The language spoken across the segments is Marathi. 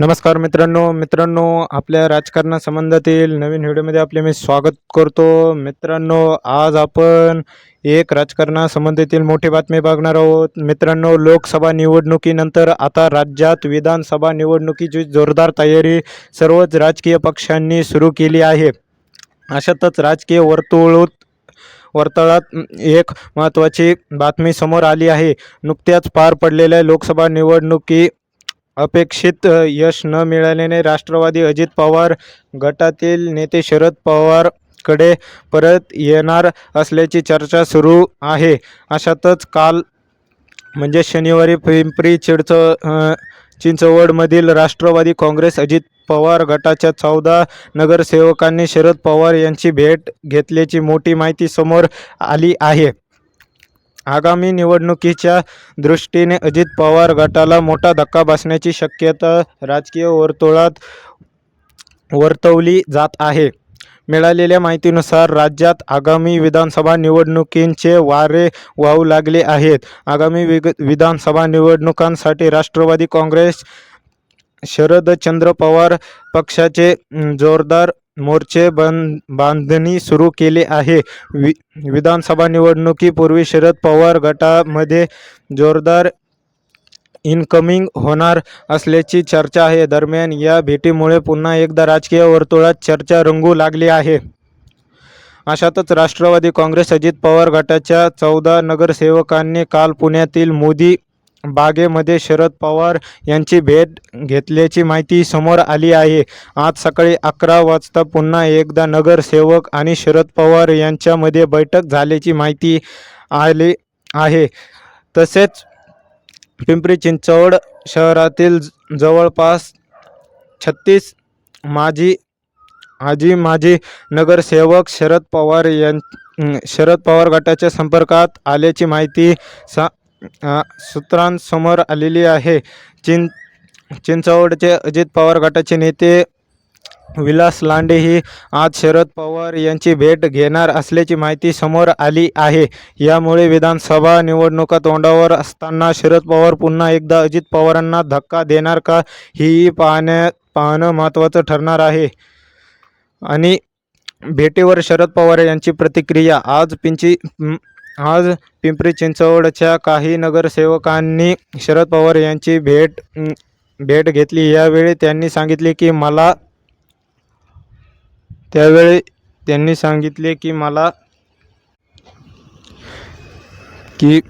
नमस्कार मित्रांनो मित्रांनो आपल्या राजकारणासंबंधातील नवीन व्हिडिओमध्ये आपले मी स्वागत करतो. मित्रांनो आज आपण एक राजकारणासंबंधातील मोठी बातमी बघणार आहोत. मित्रांनो लोकसभा निवडणुकीनंतर आता राज्यात विधानसभा निवडणुकीची जोरदार तयारी सर्वच राजकीय पक्षांनी सुरू केली आहे. अशातच राजकीय वर्तुळात वर्तुळात एक महत्त्वाची बातमी समोर आली आहे. नुकत्याच पार पडलेल्या लोकसभा निवडणुकी अपेक्षित यश न मिळाल्याने राष्ट्रवादी अजित पवार गटातील नेते शरद पवारकडे परत येणार असल्याची चर्चा सुरू आहे. अशातच काल म्हणजे शनिवारी पिंपरी चिडच चिंचवडमधील राष्ट्रवादी काँग्रेस अजित पवार गटाच्या चौदा नगरसेवकांनी शरद पवार यांची भेट घेतल्याची मोठी माहिती समोर आली आहे. आगामी निवडणुकीच्या दृष्टीने अजित पवार गटाला मोठा धक्का बसण्याची शक्यता राजकीय वर्तुळात वर्तवली जात आहे. मिळालेल्या माहितीनुसार राज्यात आगामी विधानसभा निवडणुकींचे वारे वाहू लागले आहेत. आगामी विग विधानसभा निवडणुकांसाठी राष्ट्रवादी काँग्रेस शरदचंद्र पवार पक्षाचे जोरदार मोर्चे बंद बांधणी सुरू केले आहे. वि विधानसभा निवडणुकीपूर्वी शरद पवार गटामध्ये जोरदार इनकमिंग होणार असल्याची चर्चा आहे. दरम्यान या भेटीमुळे पुन्हा एकदा राजकीय वर्तुळात चर्चा रंगू लागली आहे. अशातच राष्ट्रवादी काँग्रेस अजित पवार गटाच्या चौदा नगरसेवकांनी काल पुण्यातील मोदी बागेमध्ये शरद पवार यांची भेट घेतल्याची माहिती समोर आली आहे. आज सकाळी अकरा वाजता पुन्हा एकदा नगरसेवक आणि शरद पवार यांच्यामध्ये बैठक झाल्याची माहिती आली आहे. तसेच पिंपरी चिंचवड शहरातील ज- जवळपास छत्तीस माजी आजी माजी नगरसेवक शरद पवार यां शरद पवार गटाच्या संपर्कात आल्याची माहिती सा सूत्रांसमोर आलेली आहे. चिं चिंचवडचे अजित पवार गटाचे नेते विलास लांडे ही आज शरद पवार यांची भेट घेणार असल्याची माहिती समोर आली आहे. यामुळे विधानसभा निवडणुका तोंडावर असताना शरद पवार पुन्हा एकदा अजित पवारांना धक्का देणार का? ही पाहण्या पाहणं महत्त्वाचं ठरणार आहे. आणि भेटीवर शरद पवार यांची प्रतिक्रिया. आज पिंची आज पिंपरी चिंचवडच्या काही नगरसेवकांनी शरद पवार यांची भेट भेट घेतली. यावेळी त्यांनी सांगितले की मला त्यावेळी त्यांनी सांगितले की मला की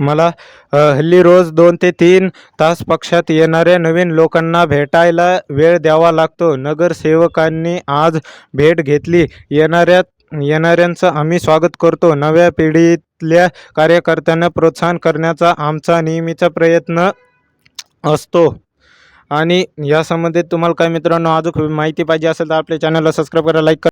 मला हल्ली रोज दोन ते तीन तास पक्षात येणाऱ्या नवीन लोकांना भेटायला वेळ द्यावा लागतो. नगरसेवकांनी आज भेट घेतली. येणाऱ्या येणाऱ्यांचं आम्ही स्वागत करतो. नव्या पिढीतल्या कार्यकर्त्यांना प्रोत्साहन करण्याचा आमचा नेहमीचा प्रयत्न असतो. आणि या संबंधित तुम्हाला काय मित्रांनो अजून माहिती पाहिजे असेल तर आपल्या चॅनलला सबस्क्राईब करा लाईक करा.